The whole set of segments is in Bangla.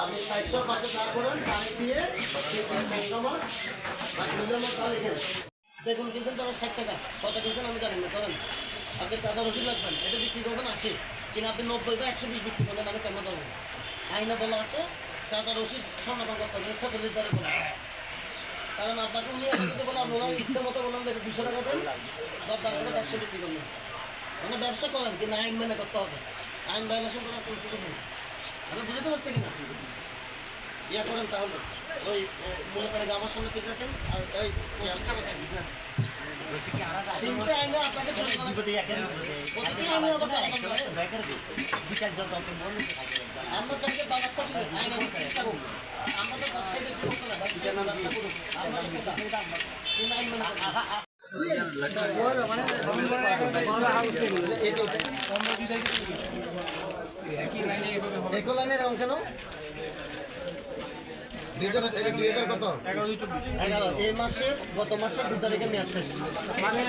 আপনি চারশো পাঁচশো কিনছেন ষাট টাকা। কত কিনছেন আমি জানি না ধরেন আপনি টাকা রসিদ রাখবেন, এটা বিক্রি করবেন আশি। কিনা আপনি নব্বই বা একশো বিশ বিক্রি করলেন, আমি কেমন ধরবেন আইনে বলা আছে টাকা রসিদ সমাধান করতে হবে, ছেচল্লিশ দ্বারা বলা কারণ আপনাকে উনি আপনাকে বলে, আপনারা ইচ্ছা মতো বললাম যে দুশো টাকা দেন, দশ টাকা একশো বিক্রি করলেন। মানে ব্যবসা করেন, কিন্তু আইন মেনে করতে হবে। আইন ভাইলেশন করার কোনো সুযোগ নেই। আপনি বুঝতে পারছেন কিনা? ইয়া করেন তাহলে। ওই মনে করেন আমার সামনে ঠিক রাখেন, আর ওই ওষুধটা কোথায় দিচ্ছেন? তিনটে আইনে আপনাকে জরিমানা- প্রতিটি আইনে আবার আলাদা করে। আমরা চাইলে বাজারটা দিই, আইন আমি চেষ্টা করব। আমরা তো ব্যবসায়ী দেখতে পাবো না, ব্যবসায়ী বাজারটা করুক। আমরা তো খেতাম। কিন্তু আইন মেনে করব। একো লাইনের রং কেন দুই হাজার এটা দুই হাজার কত এগারো এই মাসে গত মাসে দু তারিখে মেয়াদ শেষ। মানে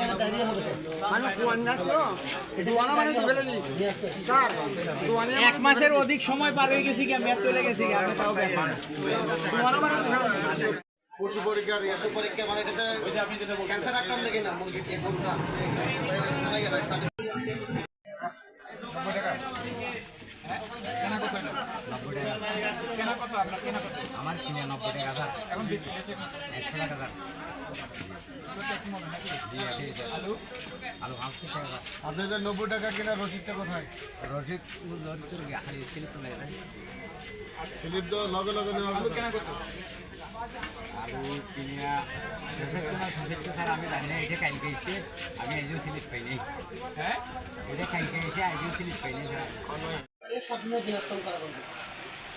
মানে দাঁড়িয়ে হবে। দিবেন নি মেয়াদ শেষ। স্যার দুয়ানা এক মাসের অধিক সময় পার হয়ে গেছি ম্যাচ চলে গেছি মানে পশু পরীক্ষা রেশু পরীক্ষা মানে ক্যান্সার আক্রান্ত কিনা মুরগি এই গরুটা আমার কিনে নব্বই টাকা স্যার এখন একশো টাকা স্যার আলু আলু টাকা স্যার আপনাদের নব্বই টাকা কিনা রসিদটা কোথায়? রসিদ রসিদ খালি সিলিপ চলে গেছে স্লিপ তো লগে লগে নেওয়া কেনা কত? আলু কিনিয়া রসিদ স্যার আমি জানি না এটা কালকে এসে আমি একজন স্লিপ পাইনি হ্যাঁ? এটা কালকে এসে একজন স্লিপ পাইনি স্যার। স্বপ্ন বিনষ্টন করা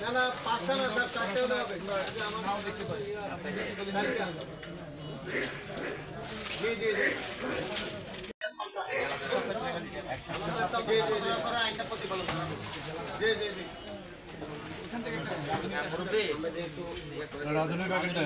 না না, পাঁচটা না, স্যার, চারটে হলে হবে নাও দেখতে পারি। জি জি জি রাজনের প্যাকেটটা